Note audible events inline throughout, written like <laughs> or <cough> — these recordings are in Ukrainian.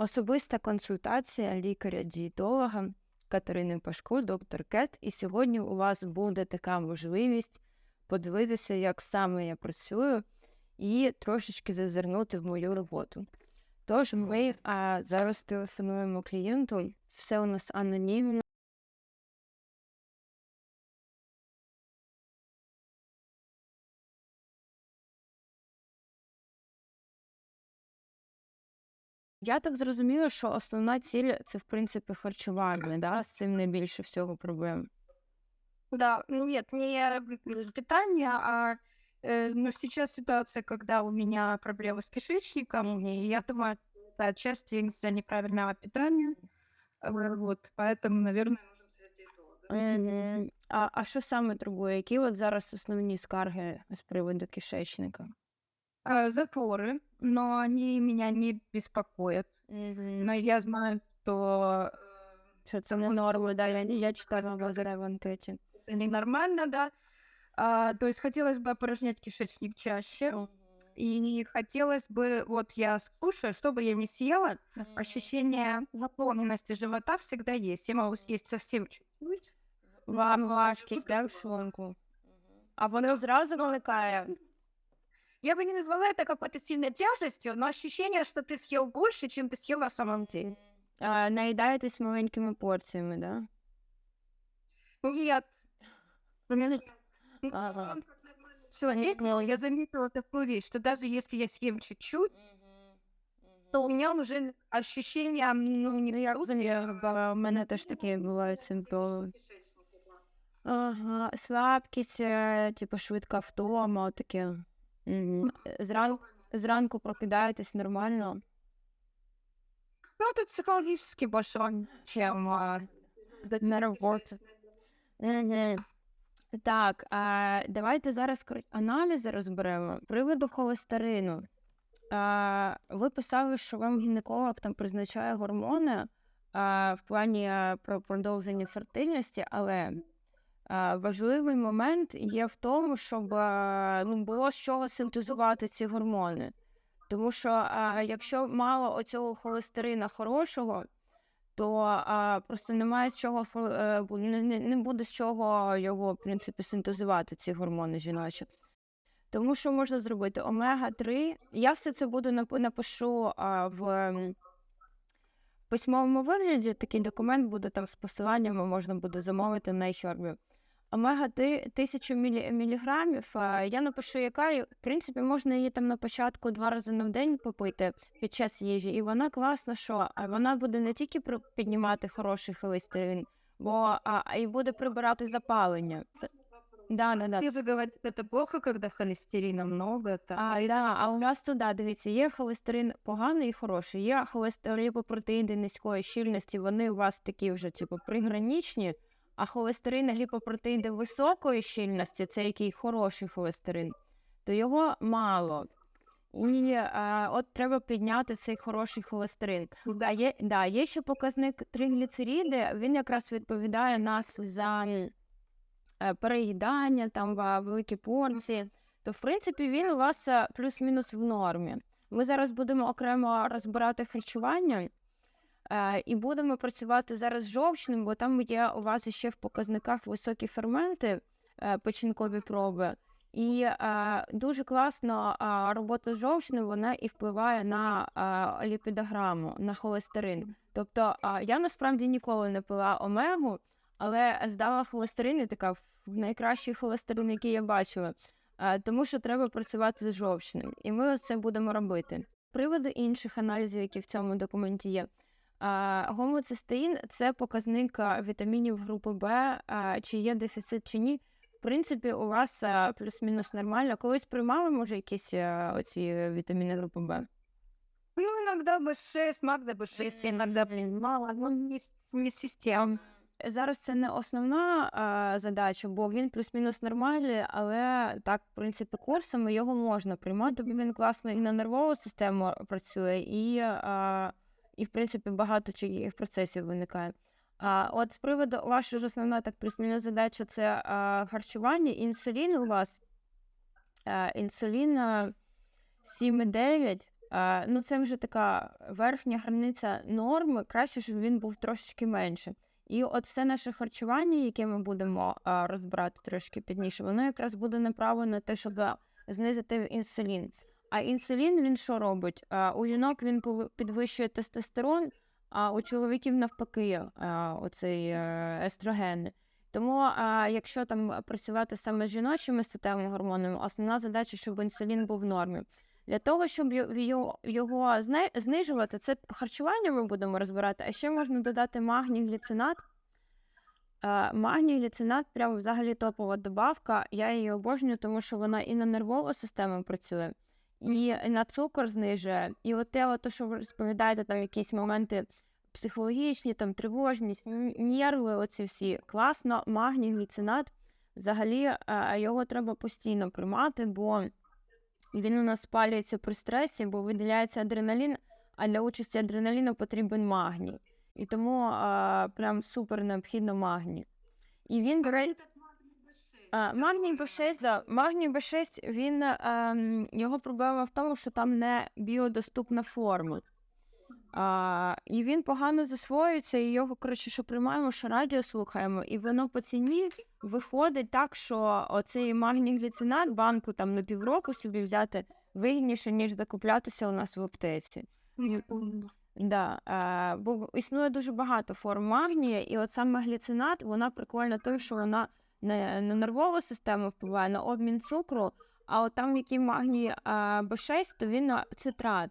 Особиста консультація лікаря-дієтолога Катерини Пашко, доктор Кет. І сьогодні у вас буде така можливість подивитися, як саме я працюю, і трошечки зазирнути в мою роботу. Тож ми а, зараз телефонуємо клієнту, все у нас анонімно. Я так зрозуміла, що основна ціль це в принципі харчування, да? з цим найбільше всього проблем. Да, нет, не питание, а э, но сейчас ситуация, когда у меня проблемы с кишечником, и я думаю, это отчасти из-за неправильного питания. Э, Вот, поэтому, наверное, нужен совет диетолога. Мгм. А, а що саме турбує? Які от зараз основні скарги з приводу кишечника? А, Запоры, но они меня не беспокоят. Но я знаю, что Що це не норма, да? Я, я читала вас в анкеті. это ненормально, да. А, то есть хотелось бы опорожнять кишечник чаще. И хотелось бы, вот я скушаю, что бы я ни съела, ощущение наполненности живота всегда есть. Я могу съесть совсем чуть-чуть. Вам важкість, да, в шлунку. <laughs> А воно зразу виникає. Я бы не назвала это какой-то сильной тяжестью, но ощущение, что ты съел больше, чем ты съел на самом деле. А, наїдаєтесь маленькими порціями, да? Нет. Ага. Человек, я заметила такую вещь, что даже если я съем чуть-чуть, то у меня уже ощущение, ну, не Ну, я розумію, бо в мене теж такі бувають симптоми. Ага, слабкість, е, типу швидка втома, таке. Мгм. Зранку, зранку прокидаєтесь нормально. Ну, это психологически больше, чем а, на роботу. Так, а давайте зараз аналізи розберемо. Приводу холестерину. А, ви писали, що вам гінеколог там призначає гормони а, в плані про продовження фертильності, але важливий момент є в тому, щоб а, ну, було з чого синтезувати ці гормони. Тому що а, якщо мало оцього холестерина хорошого, то просто немає з чого е, не, буде з чого його, в принципі, синтезувати, ці гормони жіночі. Тому що можна зробити омега-3. Я все це буду напишу в письмовому вигляді. Такий документ буде там з посиланнями, можна буде замовити на iHerb. Омега-3 1000 мілі, міліграмів. Я напишу, яка в принципі можна її там на початку два рази на день попити під час їжі, і вона класна, що а вона буде не тільки піднімати хороший холестерин, бо а, а й буде прибирати запалення. Це... Да, да, да. Все же говорят, это плохо, когда холестерина много. Там. А, да, а у нас туди, дивіться, є холестерин поганий і хороший, є холестерин ліпопротеїди низької щільності, вони у вас такі вже, типу, приграничні, а холестерин гліпопротеїди високої щільності, це який хороший холестерин, то його мало. І а, от треба підняти цей хороший холестерин. А є, да, є ще показник тригліцериди, він якраз відповідає нас за е, переїдання, там великі порції то в принципі він у вас е, плюс-мінус в нормі. Ми зараз будемо окремо розбирати харчування е, і будемо працювати зараз з жовчним, бо там є у вас ще в показниках високі ферменти, е, печінкові проби. І е, дуже класно е, робота з жовчним, вона і впливає на е, ліпідограму, на холестерин. Тобто е, я насправді ніколи не пила омегу, але здала холестерин і така найкращий холестерин, який я бачила. А, тому що треба працювати з жовчним, і ми це будемо робити. З Приводу інших аналізів, які в цьому документі є. Гомоцистеїн – це показник вітамінів групи Б, чи є дефіцит чи ні. В принципі, у вас плюс-мінус нормально. Колись приймали, може, якісь оці вітаміни групи Б? Ну, B6, Магда B6, иногда, блин, мало, ну, не, не систем. Зараз це не основна а, задача, бо він плюс-мінус нормальний, але так, в принципі, курсами його можна приймати, бо він класно і на нервову систему працює, і, а, і в принципі, багато чиїх процесів виникає. А от з приводу ваша ж основна так плюс-мінус задача це а, харчування. Інсулін у вас а, інсулін а, 7,9. Е, ну, це вже така верхня границя норми, краще, щоб він був трошечки менше. І от все наше харчування, яке ми будемо а, розбирати трошки пізніше, воно якраз буде направлено на те, щоб знизити інсулін. А інсулін він що робить? У жінок він підвищує тестостерон, а у чоловіків навпаки, а, оцей е, естроген. Тому, якщо там працювати саме з жіночими статевими гормонами, основна задача, щоб інсулін був в нормі. Для того, щоб його, його знижувати, це харчування ми будемо розбирати, а ще можна додати магній гліцинат. Е, Магній гліцинат прям взагалі топова добавка. Я її обожнюю, тому що вона і на нервову систему працює, і на цукор знижує. І от те, от, що ви розповідаєте, там якісь моменти психологічні, там тривожність, нерви, оці всі класно. Магній гліцинат. Взагалі е, його треба постійно приймати, бо він у нас спалюється при стресі, бо виділяється адреналін, а для участі адреналіну потрібен магній. І тому а, прям супер необхідно магній. І він бере. А, магній Б6, да. Магній Б6, він ем, його проблема в тому, що там не біодоступна форма. А, і він погано засвоюється, і його, коротше, що приймаємо, що радіо слухаємо, і воно по ціні виходить так, що оцей магній гліцинат банку там на півроку собі взяти вигідніше, ніж закуплятися у нас в аптеці. Да, е, бо існує дуже багато форм магнія, і от саме гліцинат, вона прикольна тим, що вона не на нервову систему впливає, на обмін цукру, а от там, який магній е, Б6, то він на цитрат.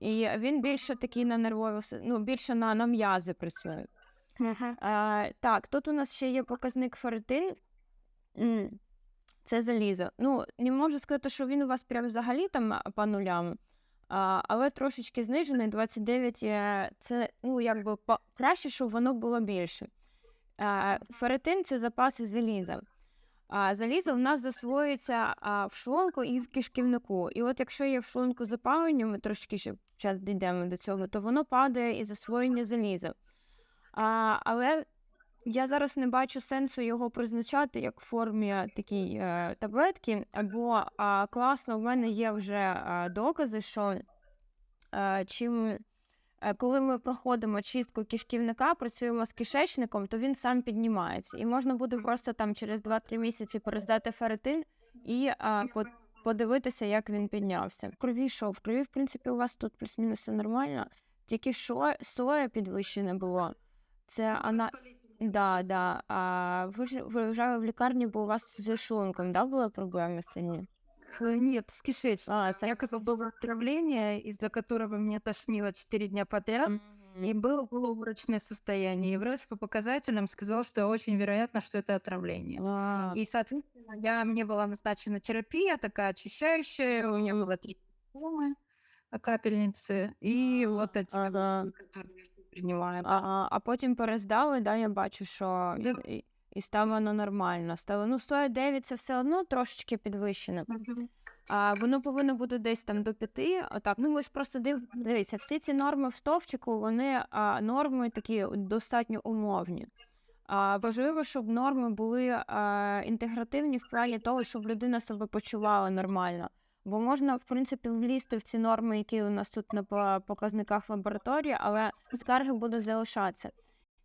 І він більше такий на нервову, ну, більше на, на м'язи працює. Е, так, тут у нас ще є показник ферритин. Це залізо. Ну, не можу сказати, що він у вас прям взагалі там по нулям, а, але трошечки знижений. 29 е, це ну, якби по- краще, щоб воно було більше. Е, Ферритин це запаси заліза. А залізо в нас засвоюється в шлунку і в кишківнику. І от якщо є в шлунку запалення, ми трошки ще зараз дійдемо до цього, то воно падає і засвоєння заліза. А, але я зараз не бачу сенсу його призначати як в формі такій е, таблетки, або а, класно, в мене є вже а, докази, що е, чим. Е, Коли ми проходимо чистку кишківника, працюємо з кишечником, то він сам піднімається. І можна буде просто там через 2-3 місяці перездати ферритин і а, подивитися, як він піднявся. Крові що? В крові, в принципі, у вас тут плюс-мінус все нормально. Тільки що соя підвищене було. Це ана... Да, да. А ви ж ви вже в лікарні, бо у вас з шлунком, да, були проблеми сильні? Э, Нет, с кишечником. А, с- Я казал, было отравление, из-за которого меня тошнило 4 дня подряд. И было полуобморочное состояние. И врач по показателям сказал, что очень вероятно, что это отравление. А, И, соответственно, я, мне была назначена терапия, такая очищающая. У меня было три симптомы, а, капельницы. И вот эти, Ага. принимаю. Ага, а потім перездали, да, я бачу, що Да. І, воно нормально. Стало, ну, 109 це все одно трошечки підвищено. А воно повинно бути десь там до п'яти. Отак. Ну ви ж просто див... дивіться, всі ці норми в стовпчику, вони а, норми такі достатньо умовні. А, важливо, щоб норми були а, інтегративні в плані того, щоб людина себе почувала нормально. Бо можна, в принципі, влізти в ці норми, які у нас тут на показниках лабораторії, але скарги будуть залишатися.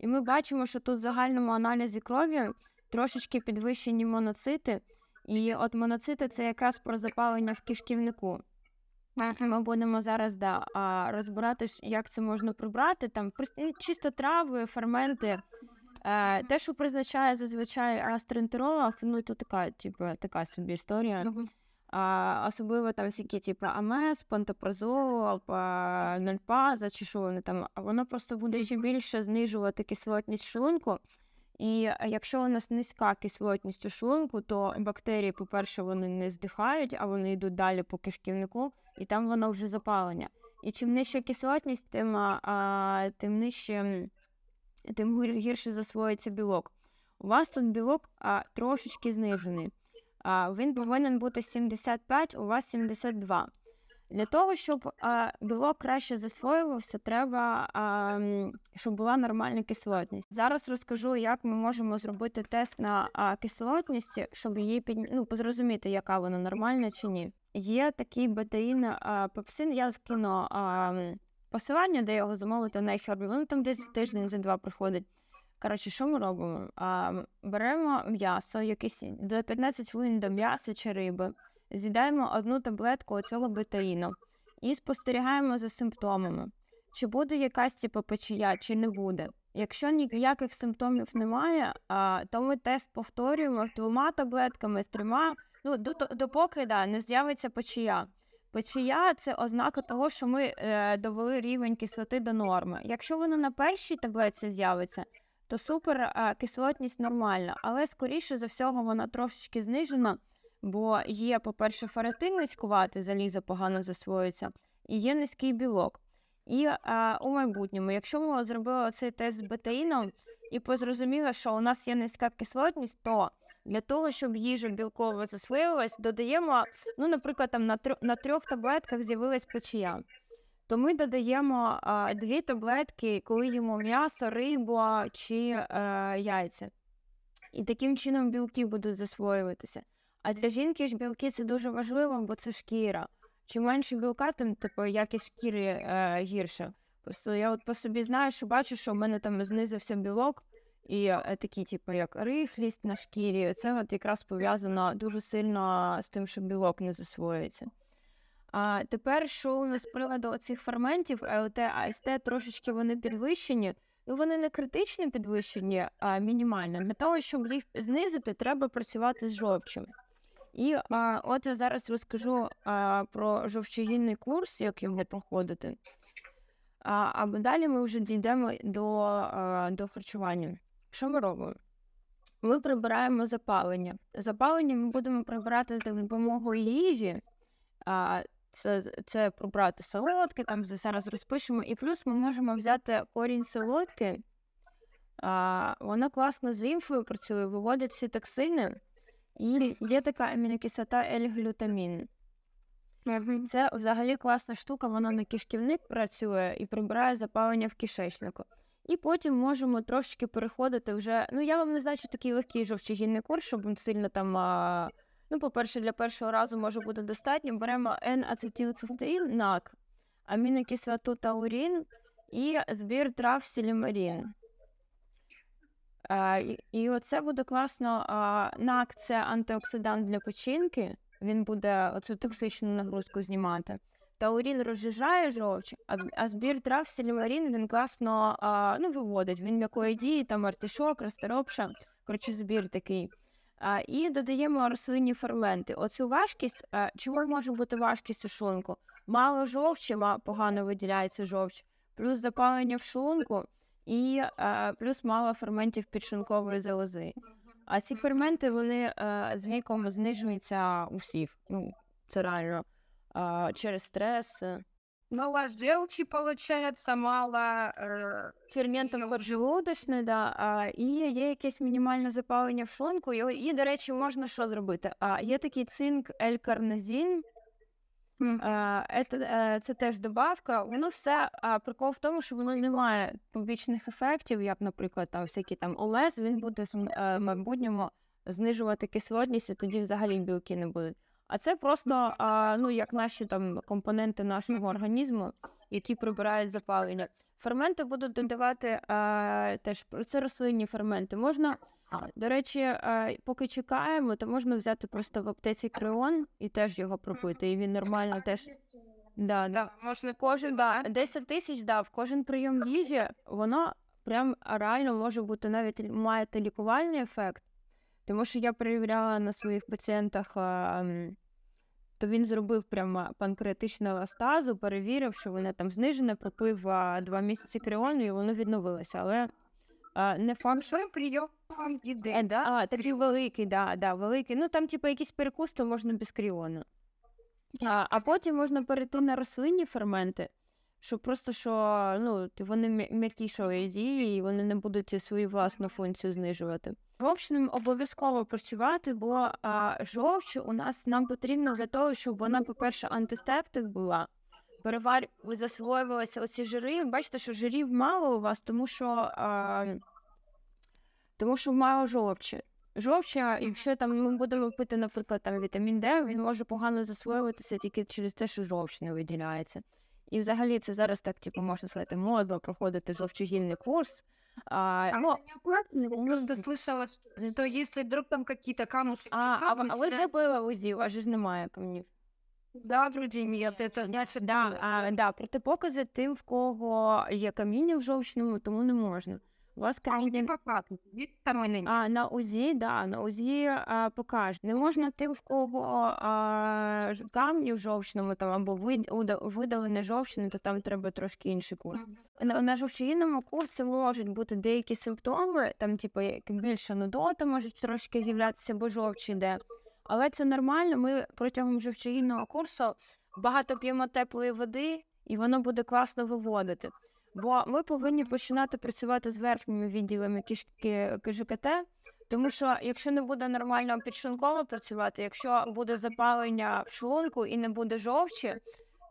І ми бачимо, що тут в загальному аналізі крові трошечки підвищені моноцити, і от моноцити це якраз про запалення в кишківнику. Ми будемо зараз да, розбирати, як це можна прибрати. Там ну, чисто трави, ферменти. Е, те, що призначає зазвичай гастроентеролог, ну то така, типу, така собі історія. А, особливо там всякі, типу, АМС, пантопразол, па- нольпаза чи що вони там, а воно просто буде ще більше знижувати кислотність шлунку. І е, якщо у нас низька кислотність у шлунку, то бактерії, по-перше, вони не здихають, а вони йдуть далі по кишківнику, і там воно вже запалення. І чим нижча кислотність, тим, а, тим нижче, тим гірше засвоїться білок. У вас тут білок а, трошечки знижений. Він повинен бути 75, у вас 72. Для того, щоб білок краще засвоювався, треба, щоб була нормальна кислотність. Зараз розкажу, як ми можемо зробити тест на кислотність, щоб її під... ну, зрозуміти, яка вона нормальна чи ні. є такий бетаїн пепсин, я скину посилання, де його замовити на iHerb. Він там десь тиждень за два приходить. Коротше, що ми робимо? А, беремо м'ясо, якесь до 15 хвилин до м'яса чи риби, з'їдаємо одну таблетку цього бетаїну і спостерігаємо за симптомами. Чи буде якась типу, печія, чи не буде. Якщо ніяких симптомів немає, а, то ми тест повторюємо з двома таблетками, з трьома, ну, до, допоки да, не з'явиться печія. Печія це ознака того, що ми е, довели рівень кислоти до норми. Якщо вона на першій таблетці з'явиться, то супер кислотність нормальна, але скоріше за всього вона трошечки знижена, бо є, по-перше, феретин низькувати, залізо погано засвоюється, і є низький білок. І е, у майбутньому, якщо ми зробили цей тест з бетаїном і позрозуміли, що у нас є низька кислотність, то для того, щоб їжа білкова засвоювалась, додаємо, ну, наприклад, там на, трьох, на трьох таблетках з'явилась печія. То ми додаємо а, дві таблетки, коли їмо м'ясо, рибу чи е, яйця. І таким чином білки будуть засвоюватися. А для жінки ж білки це дуже важливо, бо це шкіра. Чим менше білка, тим типу, якість шкіри е, гірша. Просто я от по собі знаю, що бачу, що в мене там знизився білок, і е, такі, типу, як рихлість на шкірі. Це от якраз пов'язано дуже сильно з тим, що білок не засвоюється. А тепер, що у нас з приводу цих ферментів, ЛТ, АСТ, трошечки вони підвищені. Ну, вони не критично підвищені, а мінімально. Для того, щоб їх знизити, треба працювати з жовчем. І а, от я зараз розкажу а, про жовчогінний курс, як його проходити. А, а далі ми вже дійдемо до, а, до харчування. Що ми робимо? Ми прибираємо запалення. Запалення ми будемо прибирати за допомогою їжі. А, це, це прибрати солодке, там зараз розпишемо. І плюс ми можемо взяти корінь солодки. А, вона класно з лімфою працює, виводить всі токсини. І є така амінокислота L-глютамін. Це взагалі класна штука, вона на кишківник працює і прибирає запалення в кишечнику. І потім можемо трошечки переходити вже. Ну, я вам не значу такий легкий жовчогінний курс, щоб він сильно там. А... Ну, по-перше, для першого разу може бути достатньо. Беремо N-ацетилцистеїн, НАК, амінокислоту таурін і збір трав сілімарін. І, і оце буде класно. НАК це антиоксидант для печінки. Він буде оцю токсичну нагрузку знімати. Таурін розжижає жовч, а, збір трав сілімарін він класно ну, виводить. Він м'якої дії, там артишок, розторопша. Коротше, збір такий. І додаємо рослинні ферменти. Оцю важкість, чому може бути важкість у шлунку? Мало жовчі, погано виділяється жовч, плюс запалення в шлунку і плюс мало ферментів підшлункової залози. А ці ферменти вони з віком знижуються у всіх. Ну, це реально через стрес. Е, Мало желчи, получается, мало... э, Ферментом поджелудочної, да, а, і є якесь мінімальне запалення в шлунку. І, і до речі, можна що зробити? А, є такий цинк L-карнозін, Е, Це, е, це теж добавка. Воно все а, прикол в тому, що воно не має побічних ефектів, як, наприклад, там всякі там ОЛЕС, він буде е, в майбутньому знижувати кислотність, і тоді взагалі білки не будуть. А це просто а, ну, як наші там компоненти нашого організму, які прибирають запалення. Ферменти будуть додавати е, теж це рослинні ферменти. Можна, до речі, е, поки чекаємо, то можна взяти просто в аптеці креон і теж його пропити. І він нормально теж. Да, да. Можно... Кожен да, 10 тисяч дав, кожен прийом їжі, воно прям реально може бути навіть маєте лікувальний ефект. Тому що я перевіряла на своїх пацієнтах, а, то він зробив прямо панкреатичну еластазу, перевірив, що вона там знижена, пропив два місяці креону, і воно відновилося. Але а, не факт, що прийом еды, Е, да? А, такий великий, да, да, великий. Ну там, типу, якийсь перекус, то можна без кріону. А, а потім можна перейти на рослинні ферменти, що просто що ну, вони м'я- м'якішої дії, і вони не будуть свою власну функцію знижувати. Жовчним обов'язково працювати, бо а, жовч у нас нам потрібно для того, щоб вона, по-перше, антисептик була. Перевар... засвоювалися оці жири. Бачите, що жирів мало у вас, тому що, а, тому що мало жовчі. Жовча, якщо там ми будемо пити, наприклад, там вітамін Д, він може погано засвоюватися тільки через те, що жовч не виділяється. І взагалі це зараз так, типу, можна сказати, модно проходити жовчогінний курс. А, А ну, это не аккуратно? Я просто слышала, что если вдруг там какие-то камушки... а, а, ви- а ви начинают- зробили УЗІ, у вас же ж немає камнів. Да, вроде нет, это значит... Да, а, да, протипокази тим, в кого є каміння в жовчному, тому не можна. У вас нет? А на УЗІ, да, на УЗІ а, покажуть. Не можна тим, в кого а, камні в жовчному там або видалене жовчне, то там треба трошки інший курс. На, на жовчогінному курсі можуть бути деякі симптоми, там, типу, як більше нудота можуть трошки з'являтися, бо жовч іде. Але це нормально. Ми протягом жовчогінного курсу багато п'ємо теплої води, і воно буде класно виводити. Бо ми повинні починати працювати з верхніми відділами кишки КЖКТ, тому що якщо не буде нормально підшлунково працювати, якщо буде запалення в шлунку і не буде жовчі,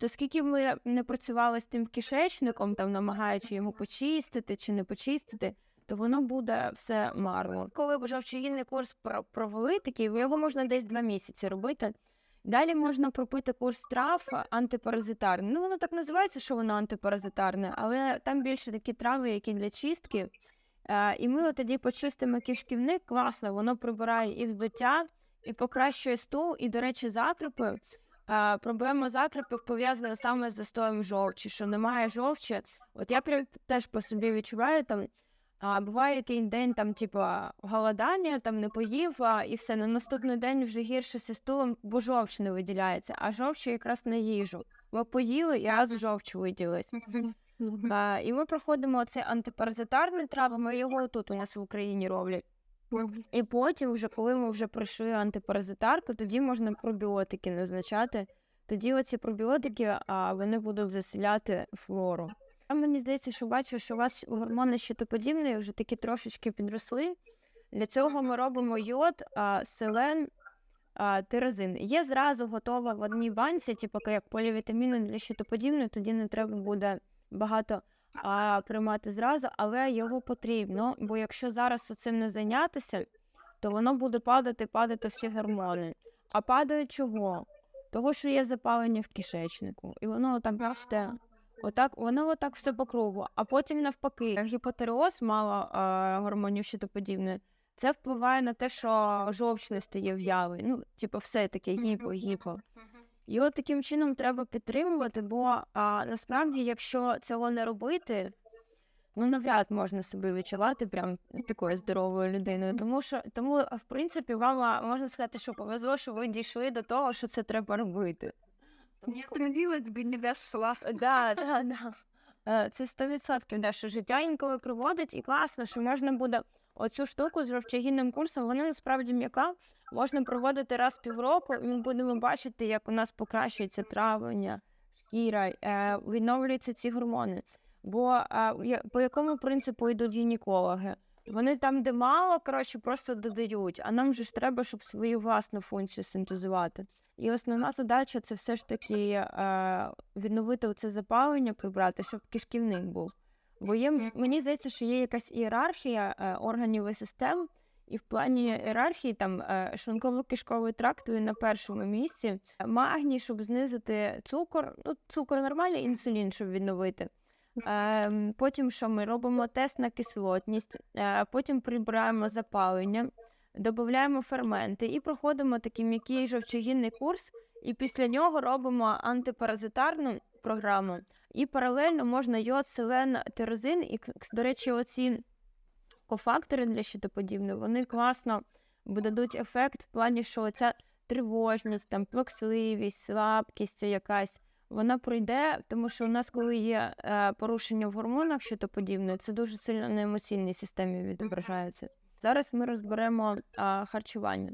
то скільки б ми не працювали з тим кишечником, там намагаючи його почистити чи не почистити, то воно буде все марно. Коли жовчогінний курс про- провели такий, його можна десь два місяці робити. Далі можна пропити курс трав антипаразитарний. Ну, воно так називається, що воно антипаразитарне, але там більше такі трави, які для чистки. Е, і ми тоді почистимо кишківник, класно, воно прибирає і вздуття, і покращує стул, і, до речі, закрипи. Е, проблема закрипів пов'язана саме з застоєм жовчі, що немає жовчі. От я прям теж по собі відчуваю там. А буває якийсь день, там, типа, голодання, там не поїв, а, і все. На наступний день вже гірше зі стулом, бо жовч не виділяється, а жовч якраз на їжу. Ми поїли і раз жовч виділилась. А, і ми проходимо цей антипаразитарний трав, ми його тут у нас в Україні роблять. І потім, вже коли ми вже пройшли антипаразитарку, тоді можна пробіотики назначати. Тоді оці пробіотики а, вони будуть заселяти флору. А мені здається, що бачу, що у вас гормони щитоподібні вже такі трошечки підросли. Для цього ми робимо йод, а, селен, а, тирозин. Є зразу готова в одній банці, типу як полівітаміни для щитоподібної, тоді не треба буде багато а, приймати зразу, але його потрібно, бо якщо зараз цим не зайнятися, то воно буде падати, падати всі гормони. А падають чого? Того, що є запалення в кишечнику, і воно отак бачите, отак, воно отак все по кругу. А потім навпаки, гіпотереоз мало а, гормонів щитоподібне. Це впливає на те, що жовч не стає в'ялий. Ну, типу, все таке гіпо, гіпо. І от таким чином треба підтримувати, бо а, насправді, якщо цього не робити, ну навряд можна себе відчувати прям такою здоровою людиною. Тому що тому, в принципі, вам можна сказати, що повезло, що ви дійшли до того, що це треба робити. Не остановилась бы, не дошла. Да, да, да. Е, Це 100%, да, що життя інколи проводить, і класно, що можна буде оцю штуку з жовчогінним курсом, вона насправді м'яка. Можна проводити раз в півроку, і ми будемо бачити, як у нас покращується травлення, шкіра, е, відновлюються ці гормони. Бо е, я- по якому принципу йдуть гінекологи? Вони там, де мало, коротше, просто додають, а нам же ж треба, щоб свою власну функцію синтезувати. І основна задача це все ж таки е, відновити це запалення, прибрати, щоб кишківник був. Бо є, мені здається, що є якась ієрархія е, органів і систем, і в плані ієрархії там е, шлунково-кишковий тракт він на першому місці. Магній, щоб знизити цукор, ну цукор нормальний, інсулін, щоб відновити. Е, потім що ми робимо тест на кислотність, е, потім прибираємо запалення, додаємо ферменти і проходимо такий м'який жовчогінний курс, і після нього робимо антипаразитарну програму. І паралельно можна йод, селен, тирозин. І, до речі, оці кофактори для щитоподібного, вони класно дадуть ефект в плані, що ця тривожність, там, плаксливість, слабкість якась, вона пройде, тому що у нас, коли є е, порушення в гормонах що то подібне, це дуже сильно на емоційній системі відображається. Зараз ми розберемо харчування.